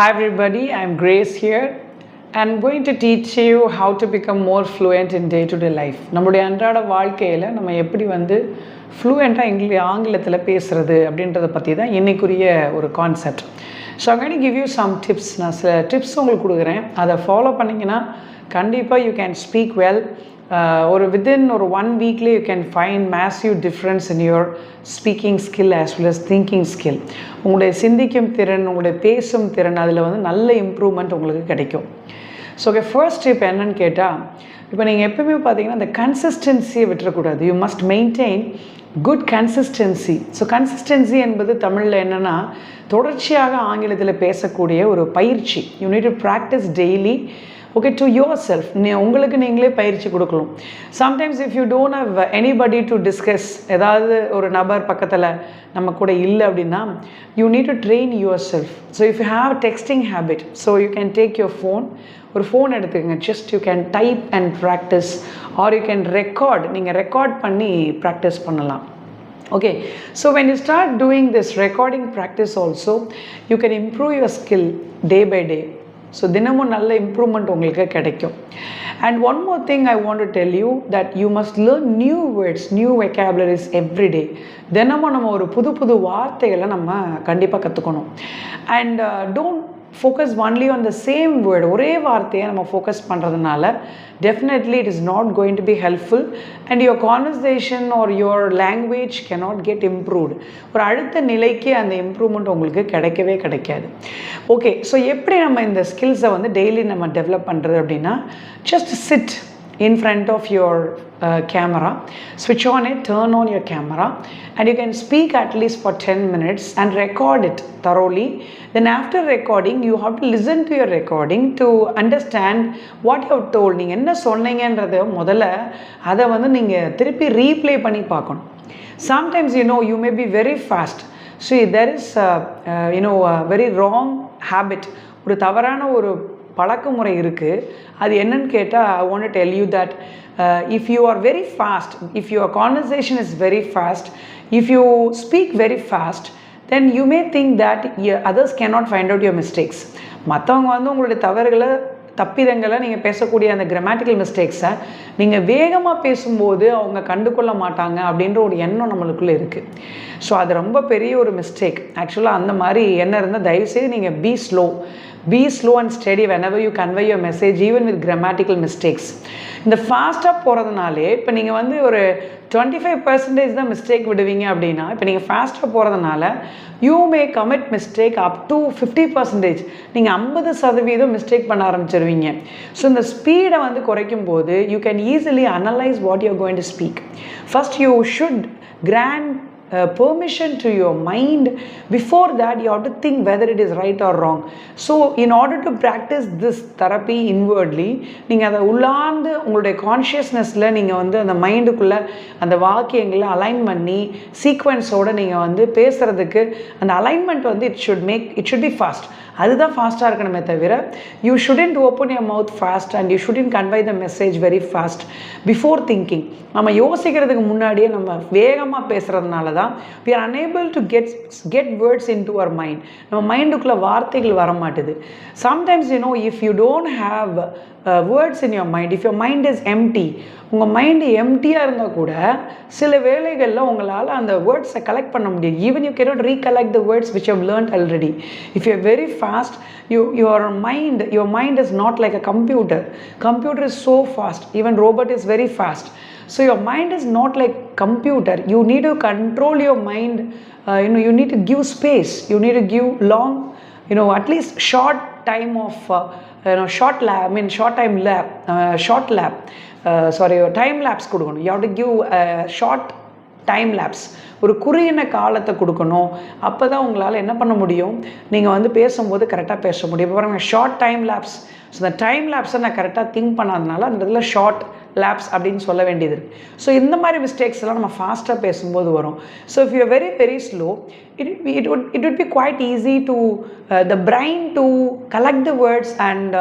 Hi everybody, I'm Grace here. I'm going to teach you how to become more fluent in day-to-day life. நம்முடைய அன்றாட வாழ்க்கையில் நம்ம எப்படி வந்து ஃப்ளூயண்ட்டாக இங்கிலி ஆங்கிலத்தில் பேசுகிறது அப்படின்றத பற்றி தான் இன்றைக்குரிய ஒரு கான்செப்ட் ஸோ அங்கே கிவ் யூ சம் டிப்ஸ் நான் சில டிப்ஸ் உங்களுக்கு கொடுக்குறேன் அதை ஃபாலோ பண்ணிங்கன்னா கண்டிப்பாக you can speak well Uh, ஒரு வித்தின் ஒரு one weekly you can find massive difference in your speaking skill as well as thinking skill உங்களுடைய சிந்திக்கும் திறன் உங்களுடைய பேசும் திறன் அதில் வந்து நல்ல இம்ப்ரூவ்மெண்ட் உங்களுக்கு கிடைக்கும். ஸோ ஓகே ஃபர்ஸ்ட் இப்போ என்னன்னு கேட்டால் இப்போ நீங்கள் எப்பவுமே பார்த்தீங்கன்னா அந்த கன்சிஸ்டன்சியை விட்டுறக்கூடாது. You must maintain good consistency so consistency என்பது தமிழில் என்னென்னா தொடர்ச்சியாக ஆங்கிலத்தில் பேசக்கூடிய ஒரு பயிற்சி. You need to practice daily okay to yourself நீ உங்களுக்கு நீங்களே பயிற்சி கொடுக்கணும். Sometimes if you don't have anybody to discuss ஏதாவது ஒரு நபர் பக்கத்தில் நம்ம கூட இல்லை அப்படின்னா you need to train yourself so if you have texting habit so you can take your phone ஒரு ஃபோன் எடுத்துக்கங்க. Just you can type and practice or you can record நீங்கள் ரெக்கார்ட் பண்ணி ப்ராக்டிஸ் பண்ணலாம். Okay so when you start doing this recording practice also you can improve your skill day by day. So தினமும் நல்ல improvement உங்களுக்கு கிடைக்கும். And one more thing I want to tell you that you must learn new words new vocabularies every day தினமும் நம்ம ஒரு புது புது வார்த்தைகளை நம்ம கண்டிப்பாக கற்றுக்கணும் and don't uh, focus only on the same word ஒரே வார்த்தையை நம்ம ஃபோக்கஸ் பண்ணுறதுனால definitely it is not going to be helpful and your conversation or your language cannot get improved ஒரு அடுத்த நிலைக்கு அந்த இம்ப்ரூவ்மெண்ட் உங்களுக்கு கிடைக்கவே கிடைக்காது. ஓகே ஸோ எப்படி நம்ம இந்த ஸ்கில்ஸை வந்து டெய்லி நம்ம டெவலப் பண்ணுறது அப்படின்னா just sit in front of your uh, camera switch on it turn on your camera and you can speak at least for 10 minutes and record it thoroughly then after recording you have to listen to your recording to understand what you have told நீங்கள் என்ன சொன்னீங்கன்றத முதல்ல அதை வந்து நீங்கள் திருப்பி replay பண்ணி பார்க்கணும் sometimes you know you may be very fast so there is you know very wrong habit ஒரு தவறான ஒரு பழக்கமுறை இருக்குது அது என்னன்னு கேட்டால் I want tell you that if you are very fast if your conversation is very fast if you speak very fast then you may think that others cannot find out your mistakes மற்றவங்க வந்து உங்களுடைய தவறுகளை தப்பிதங்களை நீங்கள் பேசக்கூடிய அந்த grammatical மிஸ்டேக்ஸை நீங்கள் வேகமாக பேசும்போது அவங்க கண்டுகொள்ள மாட்டாங்க அப்படின்ற ஒரு எண்ணம் நம்மளுக்குள்ளே இருக்குது ஸோ அது ரொம்ப பெரிய ஒரு மிஸ்டேக் ஆக்சுவலாக அந்த மாதிரி எண்ணம் இருந்தால் தயவுசெய்து நீங்கள் be slow be slow and steady whenever you convey your message even with grammatical mistakes இந்த ஃபாஸ்ட்டாக போகிறதுனாலே இப்போ நீங்கள் வந்து ஒரு டுவெண்ட்டி ஃபைவ் பர்சன்டேஜ் தான் மிஸ்டேக் விடுவீங்க அப்படின்னா இப்போ நீங்கள் ஃபாஸ்ட்டாக போகிறதுனால you may commit mistake up to fifty percentage நீங்கள் ஐம்பது சதவீதம் மிஸ்டேக் பண்ண ஆரம்பிச்சிருவீங்க. ஸோ இந்த ஸ்பீடை வந்து குறைக்கும் போது you can easily analyse what you're going to speak first you should grant uh, permission to your mind. Before that you have to think whether it is right or wrong. So in order to practice this therapy inwardly நீங்கள் அதை உள்ளார்ந்து உங்களுடைய கான்ஷியஸ்னஸில் நீங்கள் வந்து அந்த மைண்டுக்குள்ளே அந்த வாக்கியங்களை align பண்ணி சீக்வன்ஸோடு நீங்கள் வந்து பேசுகிறதுக்கு அந்த அலைன்மெண்ட் வந்து it should make it should be fast அதுதான் ஃபாஸ்ட்டாக இருக்கணுமே தவிர you shouldn't open your mouth fast and you shouldn't convey the message very fast before thinking நம்ம யோசிக்கிறதுக்கு முன்னாடியே நம்ம வேகமாக பேசுகிறதுனால தான் we are unable to get get words into our mind நம்ம மைண்டுக்குள்ளே வார்த்தைகள் வர மாட்டுது sometimes you know if you don't have words in your mind if your mind is empty உங்கள் மைண்டு எம்டியாக இருந்தால் கூட சில வேலைகளில் உங்களால் அந்த வேர்ட்ஸை கலெக்ட் பண்ண முடியும் even you cannot recollect the words which have learned already if you very fast you your mind your mind is not like a computer computer is so fast even robot is very fast so your mind is not like computer you need to control your mind uh, you know you need to give space you need to give long you know at least short time of uh, you know short lab i mean short time lab uh, short lab uh, sorry time lapse கொடுக்கணும் you have to give uh, short time lapse ஒரு குறுகின காலத்தை கொடுக்கணும் அப்போ தான் உங்களால் என்ன பண்ண முடியும் நீங்கள் வந்து பேசும்போது கரெக்டாக பேச முடியும் இப்போ பாருங்கள் ஷார்ட் டைம் லேப்ஸ் ஸோ இந்த டைம் லேப்ஸை நான் கரெக்டாக திங்க் பண்ணாதனால அந்த இதில் ஷார்ட் லேப்ஸ் அப்படின்னு சொல்ல வேண்டியது இருக்குது ஸோ இந்த மாதிரி மிஸ்டேக்ஸ் எல்லாம் நம்ம ஃபாஸ்ட்டாக பேசும்போது வரும். So if you very very slow it it would it would be quite easy to the brain to collect the words and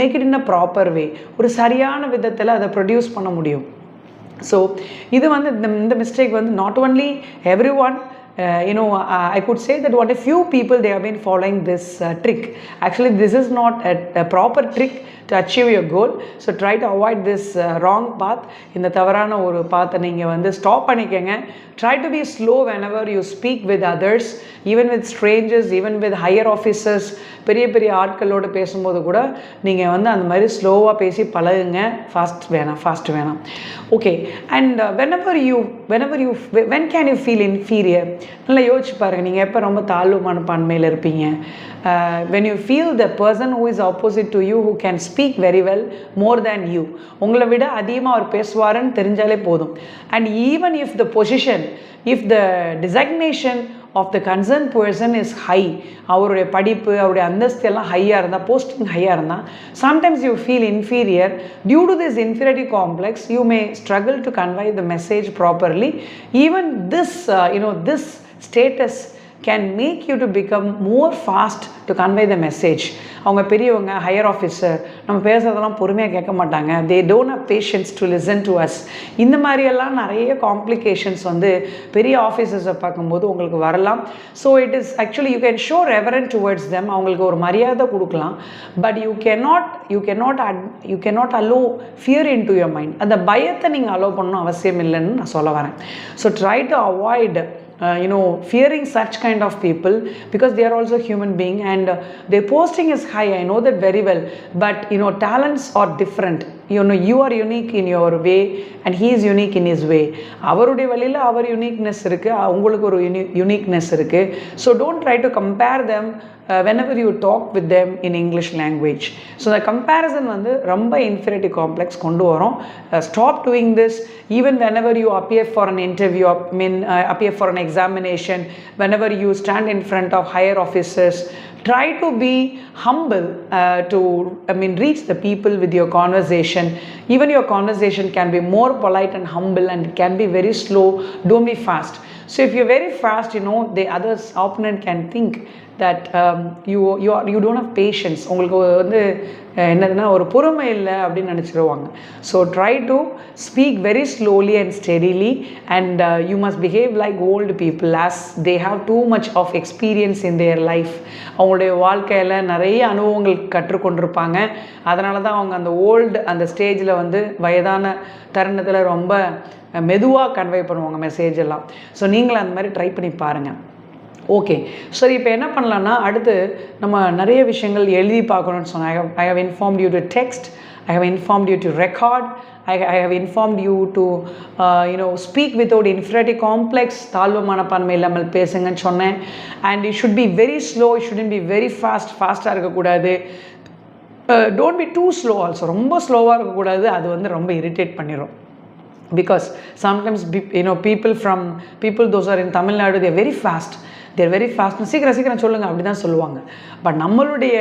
make it in a proper way ஒரு சரியான விதத்தில் அதை ப்ரொடியூஸ் பண்ண முடியும். ஸோ இது வந்து இந்த இந்த மிஸ்டேக் வந்து not only everyone uh, you know, uh, I could say that what a few people they have been following this uh, trick. Actually, this is not a, a proper trick to achieve your goal. So try to avoid this uh, wrong path. இந்த தவறான ஒரு பாத்தை நீங்கள் வந்து stop பண்ணிக்கங்க try to be slow whenever you speak with others even with strangers even with higher officers பெரிய பெரிய ஆட்களோடு பேசும்போது கூட நீங்கள் வந்து அந்த மாதிரி ஸ்லோவாக பேசி பழகுங்க ஃபாஸ்ட் வேணாம் ஃபாஸ்ட் வேணாம் okay and whenever you whenever you when can you feel inferior நல்லா யோசிச்சு பாருங்கள் நீங்கள் எப்போ ரொம்ப தாழ்வு மனப்பான்மையில் இருப்பீங்க? When you feel the person who is opposite to you who can speak very well more than you உங்களை விட அதிகமாக அவர் பேசுவாருன்னு தெரிஞ்சாலே போதும். And even if the position if the designation of the concern person is high அவருடைய படிப்பு அவருடைய அந்தஸ்து எல்லாம் ஹையாக இருந்தால் போஸ்டிங் ஹையாக இருந்தால் sometimes you feel inferior due to this inferiority complex you may struggle to convey the message properly even this you know this status can make you to become more fast to convey the message அவங்க பெரியவங்க higher officer நம்ம பேசுகிறதெல்லாம் பொறுமையாக கேட்க மாட்டாங்க. They don't have patience to listen to us இந்த மாதிரியெல்லாம் நிறைய காம்ப்ளிகேஷன்ஸ் வந்து பெரிய ஆஃபீஸர்ஸை பார்க்கும்போது உங்களுக்கு வரலாம். So it is actually you can show reverence towards them அவங்களுக்கு ஒரு மரியாதை கொடுக்கலாம். But you cannot not you cannot not at you cannot not allow fear into your mind அந்த பயத்தை நீங்கள் அலோவ் பண்ணணும் அவசியம் இல்லைன்னு நான் சொல்ல வரேன். So try to avoid uh, you know fearing such kind of people because they are also human being and uh, their posting is high i know that very well but you know talents are different you know you are unique in your way and he is unique in his way அவருடைய வழியில் அவர் uniqueness இருக்குது அவங்களுக்கு ஒரு யூனி uniqueness இருக்குது so don't try to compare them whenever you talk with them in English language. So the comparison வந்து ரொம்ப inferiority complex கொண்டு வரும் stop doing this even whenever you appear for an interview I mean uh, appear for an examination whenever you stand in front of higher officers try to be humble uh, to i mean reach the people with your conversation even your conversation can be more polite and humble and it can be very slow don't be fast So if you're very fast you know the others opponent can think that um, you you are you don't have patience. உங்களுக்கு வந்து என்னதுன்னா ஒரு பொறுமை இல்லை அப்படின்னு நினச்சிருவாங்க. So try to speak very slowly and steadily and you must behave like old people as they have too much of experience in their life அவங்களுடைய வாழ்க்கையில் நிறைய அனுபவங்கள் கற்றுக்கொண்டிருப்பாங்க. அதனால தான் அவங்க அந்த ஓல்டு அந்த ஸ்டேஜில் வந்து வயதான தருணத்தில் ரொம்ப மெதுவாக கன்வே பண்ணுவாங்க மெசேஜ் எல்லாம். ஸோ நீங்களும் அந்த மாதிரி ட்ரை பண்ணி பாருங்கள் ஓகே சரி இப்போ என்ன பண்ணலான்னா அடுத்து நம்ம நிறைய விஷயங்கள் எழுதி பார்க்கணும்னு சொன்னேன். I have I have inform you to text I have inform you to record I I have inform you to you know speak without infinity complex தாழ்வு மனப்பான்மை இல்லாமல் பேசுங்கன்னு சொன்னேன். And you should be very slow shouldn't be very fast ஃபாஸ்ட்டாக இருக்கக்கூடாது. Don't be too slow also ரொம்ப ஸ்லோவாக இருக்கக்கூடாது. அது வந்து ரொம்ப இரிட்டேட் பண்ணிடும் because sometimes you know people from people those are in Tamil Nadu they're very fast they're very fast சீக்கிரம் சீக்கிரம் சொல்லுங்க அப்படி தான் சொல்லுவாங்க. பட் நம்மளுடைய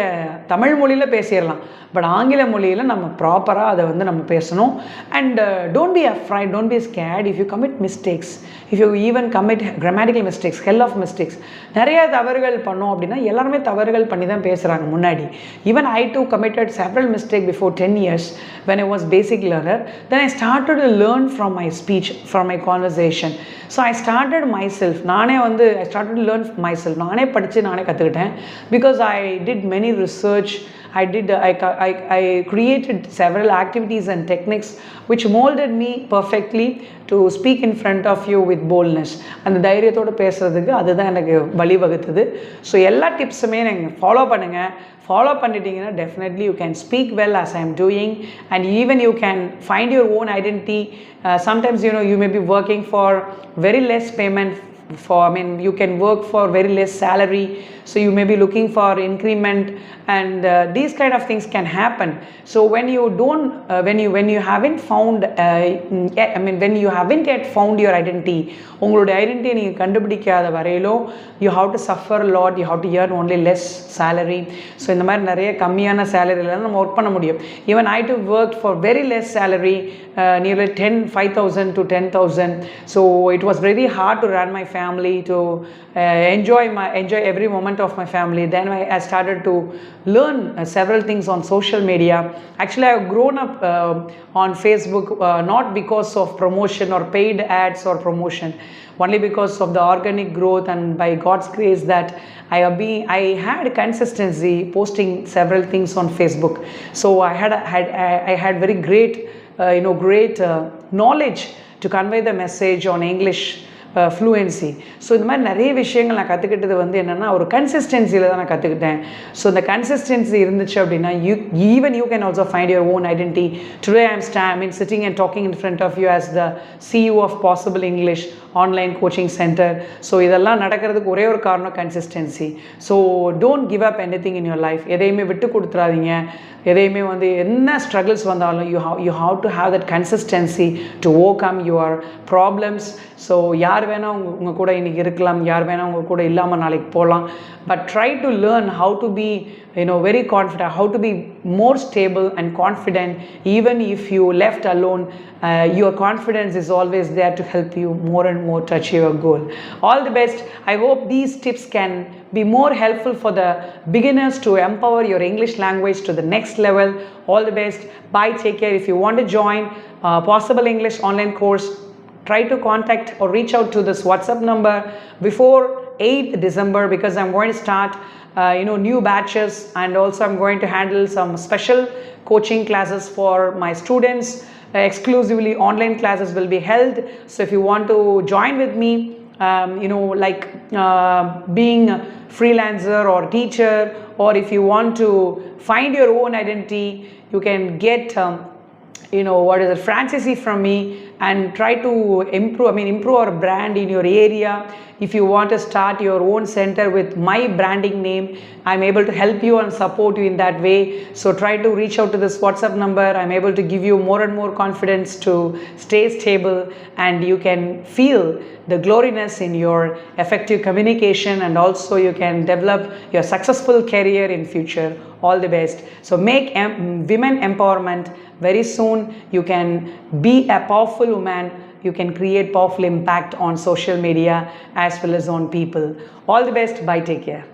தமிழ் மொழியில் பேசிடலாம். பட் ஆங்கில மொழியில் நம்ம ப்ராப்பராக அதை வந்து நம்ம பேசணும். And don't be afraid don't be scared if you commit mistakes if you even commit grammatical mistakes hell of mistakes நிறைய தவறுகள் பண்ணோம் அப்படின்னா எல்லாருமே தவறுகள் பண்ணி தான் பேசுகிறாங்க முன்னாடி. Even I too committed several mistake before ten years when I was basic learner then I started to learn from my speech from my conversation so I started myself நானே வந்து I started learn learn myself நானே படித்து நானே கற்றுக்கிட்டேன் because I did many research I did I I ca- I, I created several activities and techniques which molded me perfectly to speak in front of அந்த தைரியத்தோடு பேசுகிறதுக்கு அதுதான் எனக்கு வழிவகுத்தது. ஸோ எல்லா டிப்ஸுமே நீங்கள் ஃபாலோ பண்ணுங்கள் ஃபாலோ பண்ணிட்டீங்கன்னா definitely you can speak well as I am doing and even you can find your own identity sometimes you know you may be working for very less payment for i mean you can work for very less salary so you may be looking for increment and uh, these kind of things can happen so when you don't uh, when you when you haven't found uh, yet, i mean when you haven't yet found your identity உங்களுடைய ஐடென்டிட்டியை நீங்கள் கண்டுபிடிக்காத வரையிலும் you have to suffer lot you have to earn only less salary so இந்த மாதிரி நிறைய கம்மியான சேலரியில் நம்ம work பண்ண முடியும் even I do work for very less salary nearly ten five thousand to ten thousand so it was very hard to run my family family to uh, enjoy my enjoy every moment of my family. Then I, I started to learn uh, several things on social media. Actually I've grown up uh, on Facebook uh, not because of promotion or paid ads or promotion only because of the organic growth and by God's grace that I have been I had consistency posting several things on Facebook. So I had, had I had very great uh, you know great uh, knowledge to convey the message on English fluency so இந்த மாதிரி நிறைய விஷயங்கள் நான் கற்றுக்கிட்டது வந்து என்னென்னா ஒரு கன்சிஸ்டன்சியில் தான் நான் கற்றுக்கிட்டேன் ஸோ இந்த கன்சிஸ்டன்சி இருந்துச்சு அப்படின்னா you even you can also find your own identity today I'm ஸ்டா I mean sitting and talking in front of you as the CEO of possible English online coaching centre so இதெல்லாம் நடக்கிறதுக்கு ஒரே ஒரு காரணம் consistency so don't give up anything in your life எதையுமே விட்டு கொடுத்துறாதீங்க. எதையுமே வந்து என்ன ஸ்ட்ரகிள்ஸ் வந்தாலும் you have you have to have that consistency to overcome your problems so யார் வேணால் உங்கள் உங்கள் கூட இன்றைக்கி இருக்கலாம் யார் வேணால் உங்கள் கூட இல்லாமல் நாளைக்கு போகலாம் but try to learn how to be you know very very how to be more stable and confident. Even if you left alone uh, your confidence is always there to help you more and more touch your goal. All the best. I hope these tips can be more helpful for the beginners to empower your english language to the next level. All the best. Bye. Take care. If you want to join uh, possible english online course try to contact or reach out to this whatsapp number. Before 8th december because i'm going to start uh, you know new batches and also i'm going to handle some special coaching classes for my students. Uh, exclusively online classes will be held. So if you want to join with me um, you know like uh, being a freelancer or teacher or if you want to find your own identity you can get um, you know what is it franchisee from me and try to improve i mean improve our brand in your area if you want to start your own center with my branding name i'm able to help you and support you in that way. So try to reach out to this whatsapp number. I'm able to give you more and more confidence to stay stable and you can feel the gloriness in your effective communication and also you can develop your successful career in future. All the best. So make em- women empowerment. Very soon you can be a powerful woman you can create powerful impact on social media as well as on people. All the best. Bye. Take care